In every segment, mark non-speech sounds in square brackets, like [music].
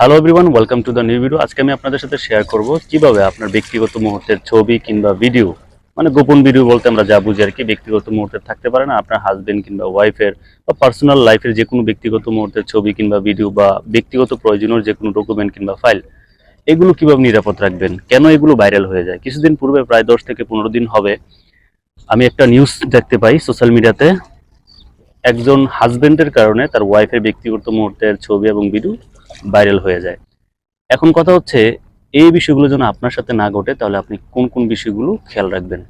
Hello everyone welcome to the new video আজকে আমি আপনাদের সাথে শেয়ার করব কীভাবে আপনার ব্যক্তিগত মুহূর্তের ছবি কিংবা ভিডিও মানে গোপন ভিডিও বলতে আমরা যা বুঝি আর কি, ব্যক্তিগত মুহূর্তে থাকতে পারে না। আপনার হাজবেন্ড কিংবা ওয়াইফের বা পার্সোনাল লাইফের যে কোনো ব্যক্তিগত মুহূর্তের ছবি কিংবা ভিডিও বা ব্যক্তিগত প্রয়োজনীয় যে কোনো ডকুমেন্ট কিংবা ফাইল এগুলো কীভাবে নিরাপদ রাখবেন? কেন এগুলো ভাইরাল হয়ে যায়? কিছুদিন পূর্বে প্রায় দশ থেকে পনেরো দিন হবে। আমি একটা নিউজ দেখতে পাই সোশ্যাল মিডিয়াতে একজন হাজবেন্ডের কারণে তার ওয়াইফের ব্যক্তিগত মুহূর্তের ছবি এবং ভিডিও ভাইরাল হয়ে যায়। এখন কথা হচ্ছে, এই বিষয়গুলো যেন আপনার সাথে না ঘটে, তাহলে আপনি কোন কোন বিষয়গুলো খেয়াল রাখবেন?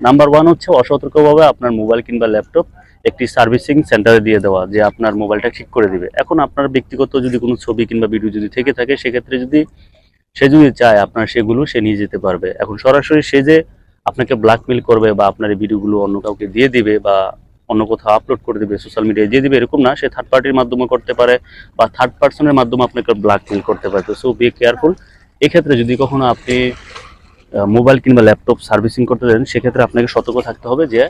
নাম্বার ওয়ান হচ্ছে অসতর্কভাবে আপনার মোবাইল কিংবা ল্যাপটপ একটি সার্ভিসিং সেন্টারে দিয়ে দেওয়া, যে আপনার মোবাইলটা ঠিক করে দিবে। এখন আপনার ব্যক্তিগত যদি কোনো ছবি কিংবা ভিডিও যদি থেকে থাকে, সেক্ষেত্রে যদি সে যদি চায়, আপনার সেগুলো সে নিয়ে যেতে পারবে। এখন সরাসরি সে যে আপনাকে ব্ল্যাকমেল করবে বা আপনার এই ভিডিওগুলো অন্য কাউকে দিয়ে দিবে বা অন্য কোথাও আপলোড করে দেবে সোশ্যাল মিডিয়ায় দিয়ে দিবে, এরকম না, সে থার্ড পার্টির মাধ্যমে করতে পারে বা থার্ড পার্সনের মাধ্যমে আপনাকে ব্ল্যাকমেল করতে পারে। তো সো বি কেয়ারফুল এক্ষেত্রে যদি কখনো আপনি মোবাইল কিংবা ল্যাপটপ সার্ভিসিং করতে দেন সেক্ষেত্রে আপনাকে সতর্ক থাকতে হবে যে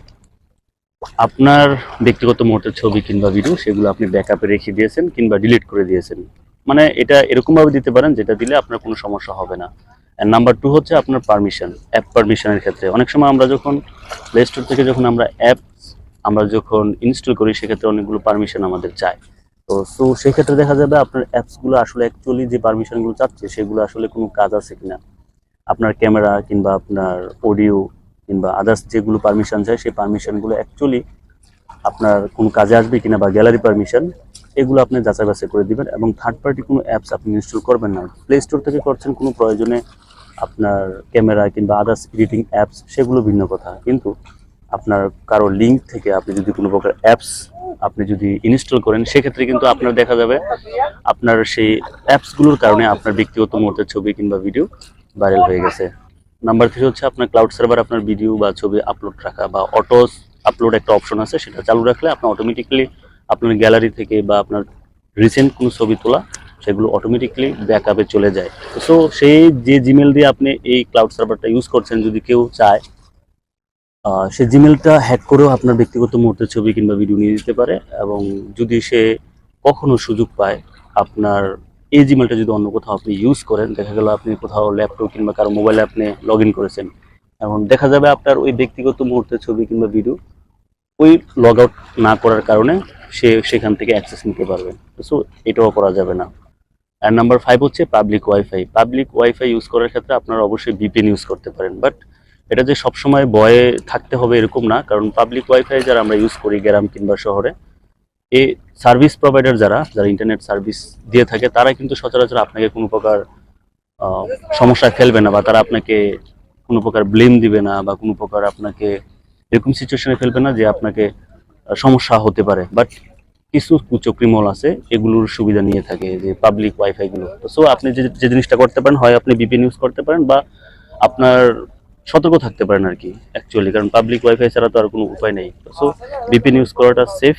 আপনার ব্যক্তিগত মুহূর্তের ছবি কিংবা ভিডিও সেগুলো আপনি ব্যাকআপে রেখে দিয়েছেন কিংবা ডিলিট করে দিয়েছেন। মানে এটা এরকমভাবে দিতে পারেন, যেটা দিলে আপনার কোনো সমস্যা হবে না। নাম্বার টু হচ্ছে আপনার পারমিশন অ্যাপ পারমিশনের ক্ষেত্রে। অনেক সময় আমরা যখন প্লে স্টোর থেকে যখন আমরা অ্যাপ আমরা যখন ইনস্টল করি, সেক্ষেত্রে অনেকগুলো পারমিশন আমাদের চায়। তো সো সেক্ষেত্রে দেখা যাবে আপনার অ্যাপসগুলো আসলে অ্যাকচুয়ালি যে পারমিশনগুলো চাচ্ছে, সেগুলো আসলে কোনো কাজ আছে কিনা। আপনার ক্যামেরা কিংবা আপনার অডিও কিংবা আদার্স যেগুলো পারমিশন চায়, সেই পারমিশনগুলো অ্যাকচুয়ালি আপনার কোনো কাজে আসবে কিনা বা গ্যালারি পারমিশন এগুলো আপনি যাচাই বাছাই করে দিবেন এবং থার্ড পার্টি কোনো অ্যাপস আপনি ইনস্টল করবেন না। প্লে স্টোর থেকে করছেন কোনো প্রয়োজনে আপনার ক্যামেরা কিংবা আদার্স এডিটিং অ্যাপস সেগুলো ভিন্ন কথা। কিন্তু আপনার কারও লিঙ্ক থেকে আপনি যদি কোনো প্রকার অ্যাপস আপনি যদি ইনস্টল করেন, সেক্ষেত্রে কিন্তু আপনার দেখা যাবে আপনার সেই অ্যাপসগুলোর কারণে আপনার ব্যক্তিগত মুহূর্তের ছবি কিংবা ভিডিও ভাইরাল হয়ে গেছে। নাম্বার থ্রি হচ্ছে আপনার ক্লাউড সার্ভার আপনার ভিডিও বা ছবি আপলোড রাখা বা অটো আপলোড একটা অপশন আছে, সেটা চালু রাখলে আপনার অটোমেটিক্যালি আপনার গ্যালারি থেকে বা আপনার রিসেন্ট কোনো ছবি তোলা সেগুলো অটোমেটিকলি ব্যাকআপে চলে যায়। সো সেই যে জিমেল দিয়ে আপনি এই ক্লাউড সার্ভারটা ইউজ করছেন, যদি কেউ চায় সে জিমেলটা হ্যাক করেও আপনার ব্যক্তিগত মুহূর্তের ছবি কিংবা ভিডিও নিয়ে দিতে পারে এবং যদি সে কখনো সুযোগ পায়, আপনার এই জিমেলটা যদি অন্য কোথাও আপনি ইউজ করেন, দেখা গেল আপনি কোথাও ল্যাপটপ কিংবা কারও মোবাইলে আপনি লগ করেছেন, এখন দেখা যাবে আপনার ওই ব্যক্তিগত মুহূর্তের ছবি কিংবা ভিডিও ওই লগ আউট না করার কারণে সে সেখান থেকে অ্যাক্সেস নিতে পারবে। সো এটাও করা যাবে না। আর নাম্বার ফাইভ হচ্ছে public wifi public wifi use করার ক্ষেত্রে আপনারা অবশ্যই ভিপিএন ইউজ করতে পারেন। বাট এটা যে সবসময় বয়ে থাকতে হবে এরকম না কারণ পাবলিক ওয়াইফাই যারা আমরা ইউজ করি গ্রাম কিংবা শহরে এই সার্ভিস প্রোভাইডার যারা যারা ইন্টারনেট সার্ভিস দিয়ে থাকে তারা কিন্তু সচরাচর আপনাকে কোনো প্রকার আহ, সমস্যায় ফেলবে না বা তারা আপনাকে কোনো প্রকার ব্লেম দিবে না বা কোনো প্রকার আপনাকে এরকম সিচুয়েশনে ফেলবে না যে আপনাকে সমস্যা হতে পারে। বাট কিছু কুচক্রিমল আছে, এগুলোর সুবিধা নিয়ে থাকে যে পাবলিক ওয়াইফাই গুলো। তো সো আপনি যে জিনিসটা করতে পারেন, হয় আপনি বিপিএন ইউজ করতে পারেন বা আপনার সতর্ক থাকতে পারেন আর কি অ্যাকচুয়ালি কারণ পাবলিক ওয়াইফাই ছাড়া তো আর কোনো উপায় নেই। সো বিপিএন ইউজ করাটা সেফ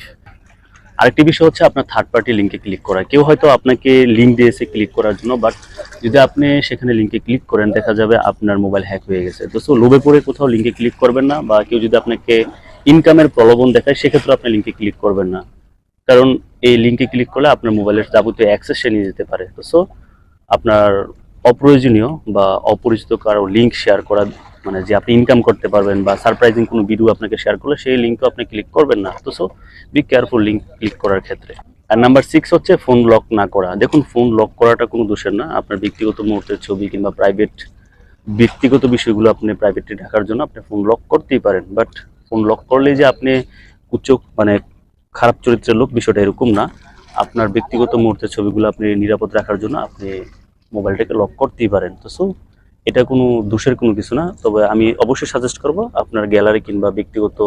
আরেকটি বিষয় হচ্ছে আপনার থার্ড পার্টি লিঙ্কে ক্লিক করা। কেউ হয়তো আপনাকে লিঙ্ক দিয়েছে ক্লিক করার জন্য বাট যদি আপনি সেখানে লিঙ্কে ক্লিক করেন, দেখা যাবে আপনার মোবাইল হ্যাক হয়ে গেছে। তো সো লোভে পড়ে কোথাও লিঙ্কে ক্লিক করবেন না বা কেউ যদি আপনাকে ইনকামের প্রলোভন দেখায়, সেক্ষেত্রে আপনি লিঙ্কে ক্লিক করবেন না। কারণ এই লিঙ্কে ক্লিক করলে আপনার মোবাইলের যাবতীয় অ্যাক্সেস সে নিয়ে যেতে পারে। তো সো আপনার অপ্রয়োজনীয় বা অপরিচিত কারও লিঙ্ক শেয়ার করা মানে যে আপনি ইনকাম করতে পারবেন বা সারপ্রাইজিং কোনো ভিডিও আপনাকে শেয়ার করলে সেই লিঙ্কও আপনি ক্লিক করবেন না। তো so be careful link click করার ক্ষেত্রে। আর নাম্বার সিক্স হচ্ছে ফোন লক না করা। দেখুন ফোন লক করাটা কোনো দোষের না। আপনার ব্যক্তিগত মুহূর্তের ছবি কিংবা প্রাইভেট ব্যক্তিগত বিষয়গুলো আপনি প্রাইভেটলি রাখার জন্য আপনি ফোন লক করতেই পারেন। বাট ফোন লক করলেই যে আপনি উচ্চ মানে খারাপ চরিত্রের লোক, বিষয়টা এরকম না। আপনার ব্যক্তিগত মুহূর্তে ছবিগুলো আপনি নিরাপদ রাখার জন্য আপনি মোবাইলটাকে লক করতেই পারেন। তো সো এটা কোনো দোষের কোনো কিছু না। তবে আমি অবশ্যই সাজেস্ট করব, আপনার গ্যালারি কিংবা ব্যক্তিগত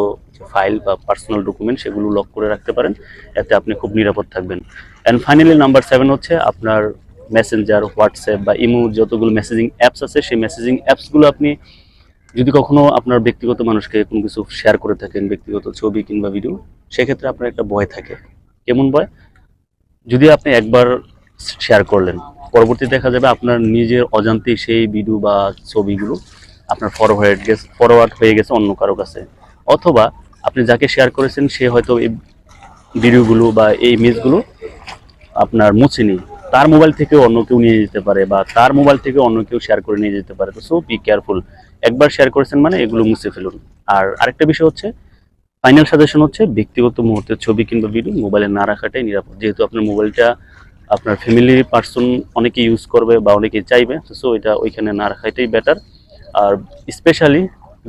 ফাইল বা পার্সোনাল ডকুমেন্ট সেগুলো লক করে রাখতে পারেন। এতে আপনি খুব নিরাপদ থাকবেন। অ্যান্ড ফাইনালি নাম্বার সেভেন হচ্ছে আপনার মেসেঞ্জার হোয়াটসঅ্যাপ বা ইমো যতগুলো মেসেজিং অ্যাপস আছে, সেই মেসেজিং অ্যাপসগুলো আপনি যদি কখনো আপনার ব্যক্তিগত মানুষকে কোনো কিছু শেয়ার করে থাকেন, ব্যক্তিগত ছবি কিংবা ভিডিও সেক্ষেত্রে আপনার একটা ভয় থাকে। কেমন ভয়? যদি আপনি একবার শেয়ার করলেন, পরবর্তী দেখা যাবে আপনার নিজের অজান্তেই সেই ভিডিও বা ছবিগুলো আপনার ফরওয়ার্ড গেছে ফরওয়ার্ড হয়ে গেছে অন্য কারও কাছে। অথবা আপনি যাকে শেয়ার করেছেন, সে হয়তো এই ভিডিওগুলো বা এই ইমেজগুলো আপনার মুছেনি তার মোবাইল থেকে অন্য কেউ নিয়ে যেতে পারে বা তার মোবাইল থেকে অন্য কেউ শেয়ার করে নিয়ে যেতে পারে। তো সো বি কেয়ারফুল একবার শেয়ার করেছেন মানে এগুলো মুছে ফেলুন। আর আরেকটা বিষয় হচ্ছে ফাইনাল সাজেশন হচ্ছে ব্যক্তিগত মুহূর্তের ছবি কিংবা ভিডিও মোবাইলে না রাখাটাই নিরাপদ। যেহেতু আপনার মোবাইলটা আপনার ফ্যামিলি পার্সন অনেকে ইউজ করবে বা অনেকে চাইবে সো এটা ওইখানে না রাখাটাই বেটার আর স্পেশালি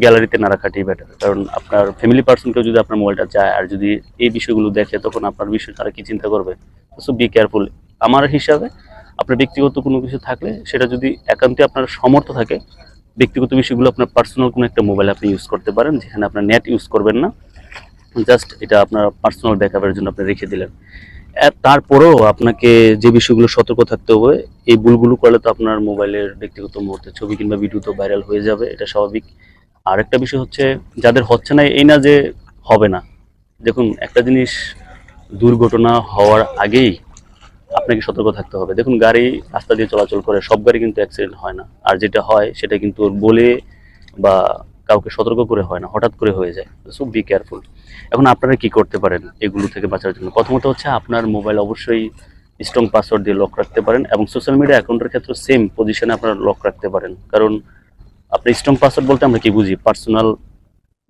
গ্যালারিতে না রাখাটাই বেটার কারণ আপনার ফ্যামিলি পার্সনকেও যদি আপনার মোবাইলটা চায় আর যদি এই বিষয়গুলো দেখে, তখন আপনার বিষয়ে, তারা কি চিন্তা করবে? সো বি কেয়ারফুল আমার হিসাবে আপনার ব্যক্তিগত কোনো কিছু থাকলে সেটা যদি একান্তে আপনার সমর্থ থাকে ব্যক্তিগত বিষয়গুলো আপনার পার্সোনাল কোনো একটা মোবাইল আপনি ইউজ করতে পারেন, যেখানে আপনার নেট ইউজ করবেন না। জাস্ট এটা আপনার পার্সোনাল ব্যাকআপের জন্য আপনি রেখে দিলেন। তারপরেও আপনাকে যে বিষয়গুলো সতর্ক থাকতে হবে, এই ভুলগুলো করলে তো আপনার মোবাইলের ব্যক্তিগত মুহূর্তে ছবি কিংবা ভিডিও তো ভাইরাল হয়ে যাবে, এটা স্বাভাবিক। আর একটা বিষয় হচ্ছে, যাদের হচ্ছে না, এই না যে হবে না। দেখুন, একটা জিনিস দুর্ঘটনা হওয়ার আগেই আপনাকে সতর্ক থাকতে হবে। দেখুন, গাড়ি রাস্তা দিয়ে চলাচল করে সব গাড়ি কিন্তু অ্যাক্সিডেন্ট হয় না। আর যেটা হয়, সেটা কিন্তু বলে বা কাউকে সতর্ক করে হয় না, হঠাৎ করে হয়ে যায়। সো বি কেয়ারফুল এখন আপনারা কি করতে পারেন এগুলো থেকে বাঁচার জন্য? প্রথমত হচ্ছে আপনার মোবাইল অবশ্যই স্ট্রং পাসওয়ার্ড দিয়ে লক রাখতে পারেন এবং সোশ্যাল মিডিয়া অ্যাকাউন্টের ক্ষেত্রে সেম পজিশনে আপনারা লক রাখতে পারেন। কারণ আপনি স্ট্রং পাসওয়ার্ড বলতে আমরা কি বুঝি? পার্সোনাল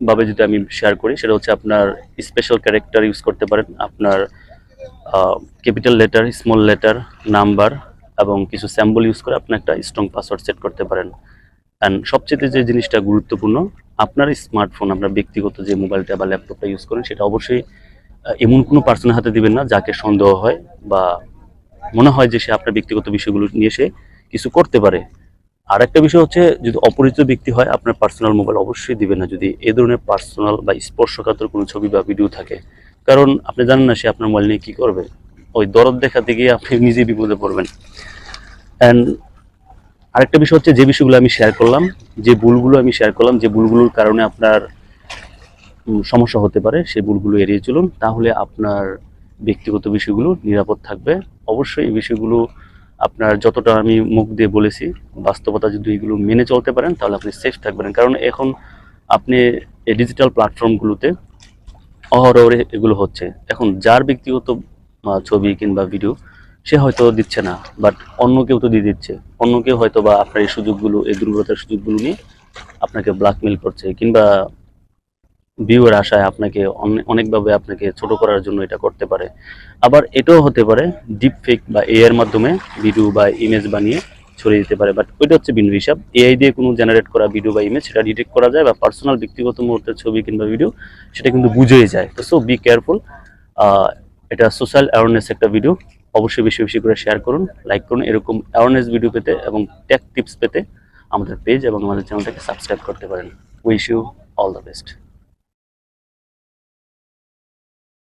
ভাবে যদি আমি শেয়ার করি, সেটা হচ্ছে আপনার স্পেশাল ক্যারেক্টার ইউজ করতে পারেন। আপনার capital letter small letter number এবং কিছু স্যাম্বল ইউজ করে আপনি একটা স্ট্রং পাসওয়ার্ড সেট করতে পারেন। অ্যান্ড সবচেয়ে যে জিনিসটা গুরুত্বপূর্ণ, আপনার স্মার্টফোন আপনার ব্যক্তিগত যে মোবাইলটা বা ল্যাপটপটা ইউজ করেন, সেটা অবশ্যই এমন কোনো পার্সনের হাতে দিবেন না যাকে সন্দেহ হয় বা মনে হয় যে সে আপনার ব্যক্তিগত বিষয়গুলো নিয়ে সে কিছু করতে পারে। আর একটা বিষয় হচ্ছে, যদি অপরিচিত ব্যক্তি হয়, আপনার পার্সোনাল মোবাইল অবশ্যই দিবেন না। যদি এই ধরনের পার্সোনাল বা স্পর্শকাতর কোনো ছবি বা ভিডিও থাকে কারণ আপনি জানেন না সে আপনার মোবাইল নিয়ে কি করবে। ওই দরদ দেখাতে গিয়ে আপনি [laughs] নিজে বিপদে পড়বেন। অ্যান্ড আরেকটা বিষয় হচ্ছে, যে বিষয়গুলো আমি শেয়ার করলাম, যে ভুলগুলো আমি শেয়ার করলাম, যে ভুলগুলোর কারণে আপনার সমস্যা হতে পারে, সেই ভুলগুলো এড়িয়ে চলুন। তাহলে আপনার ব্যক্তিগত বিষয়গুলো নিরাপদ থাকবে। অবশ্যই এই বিষয়গুলো আপনার যতটা আমি মুখ দিয়ে বলেছি, বাস্তবতা যদি এগুলো মেনে চলতে পারেন, তাহলে আপনি সেফ থাকবেন। কারণ এখন আপনি এই ডিজিটাল প্ল্যাটফর্মগুলোতে অহরহরে এগুলো হচ্ছে। এখন যার ব্যক্তিগত ছবি কিংবা ভিডিও সে হয়তো দিচ্ছে না বাট অন্য কেউ তো দিয়ে দিচ্ছে। অন্য কেউ হয়তো বা আপনার এই সুযোগগুলো, এই দুর্বলতার সুযোগগুলো নিয়ে আপনাকে ব্ল্যাকমেল করছে, কিংবা ভিউয়ের আশায় আপনাকে অনেকভাবে আপনাকে ছোট করার জন্য এটা করতে পারে। আবার এটাও হতে পারে ডিপ ফেক বা এ এর মাধ্যমে ভিডিও বা ইমেজ বানিয়ে ছড়িয়ে দিতে পারে। বাট ওইটা হচ্ছে ভিন্ন হিসাব। এআই দিয়ে কোনো জেনারেট করা ভিডিও বা ইমেজ সেটা ডিটেক্ট করা যায় বা পার্সোনাল ব্যক্তিগত মুহূর্তের ছবি কিংবা ভিডিও সেটা কিন্তু বুঝেই যায়। তো সো বি কেয়ারফুল এটা সোশ্যাল অ্যাওয়ারনেস একটা ভিডিও অবশ্যই বেশি বেশি করে শেয়ার করুন লাইক করুন। এরকম অ্যাওয়ারনেস ভিডিও পেতে এবং টেক টিপস পেতে আমাদের পেজ এবং আমাদের চ্যানেলটাকে সাবস্ক্রাইব করতে পারেন। Wish you all the best